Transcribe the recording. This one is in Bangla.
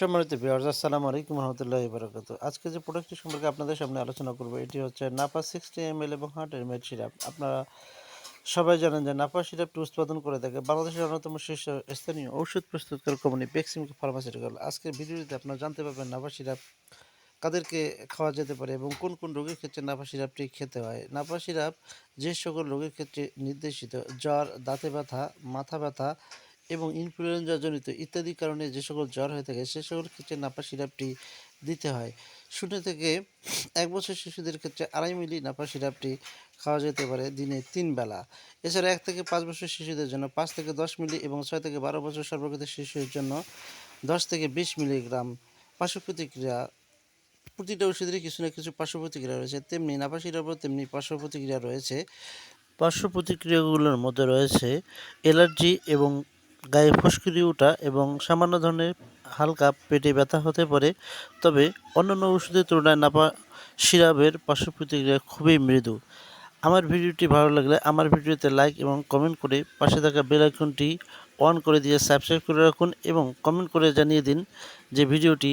সম্মানিত ভিউয়ার্স আসসালামু আলাইকুম রহমতুল্লাহি বারাকাত আজকে যে প্রোডাক্টটি সম্পর্কে আপনাদের সামনে আলোচনা করব, এটি হচ্ছে নাপা সিক্সটি এম এবং হার্ট এর সিরাপ আপনারা সবাই জানেন যে নাপা সিরাপটি উৎপাদন করে থাকে বাংলাদেশের অন্যতম শীর্ষ স্থানীয় ঔষধ প্রস্তুতকারক কোম্পানি বেক্সিম ফার্মাসিউটিক্যাল আজকের ভিডিওতে আপনারা জানতে পারবেন নাপা সিরাপ কাদেরকে খাওয়া যেতে পারে এবং কোন কোন রোগের ক্ষেত্রে নাপা সিরাপটি খেতে হয়। নাপা সিরাপ যে সকল রোগের ক্ষেত্রে নির্দেশিত, জ্বর, দাঁতে ব্যথা, মাথা ব্যথা এবং ইনফ্লুয়েঞ্জা জনিত ইত্যাদি কারণে যে সকল জ্বর হয়ে থাকে, সে সকল ক্ষেত্রে নাপা সিরাপটি দিতে হয়। শূন্য থেকে এক বছর শিশুদের ক্ষেত্রে আড়াই মিলি নাপা সিরাপটি খাওয়া যেতে পারে দিনে তিন বেলা। এছাড়া এক থেকে পাঁচ বছর শিশুদের জন্য পাঁচ থেকে দশ মিলি এবং ছয় থেকে বারো বছর সর্বক্ষেত্রে শিশুর জন্য দশ থেকে বিশ মিলিগ্রাম পার্শ্ব প্রতিক্রিয়া প্রতিটা ওষুধেরই কিছু না কিছু পার্শ্ব প্রতিক্রিয়া রয়েছে। তেমনি নাপা সিরাপও তেমনি পার্শ্ব প্রতিক্রিয়া রয়েছে। পার্শ্ব প্রতিক্রিয়াগুলোর মধ্যে রয়েছে অ্যালার্জি এবং গায়ে ফুসকুড়ি ওঠা এবং সামান্য ধরনের হালকা পেটে ব্যথা হতে পারে, তবে অন্যান্য ওষুধের তুলনায় নাপা সিরাপের পার্শ্ব প্রতিক্রিয়া খুবই মৃদু। আমার ভিডিওটি ভালো লাগলে আমার ভিডিওতে লাইক এবং কমেন্ট করে পাশে থাকা বেল আইকনটি অন করে দিয়ে সাবস্ক্রাইব করে রাখুন এবং কমেন্ট করে জানিয়ে দিন যে ভিডিওটি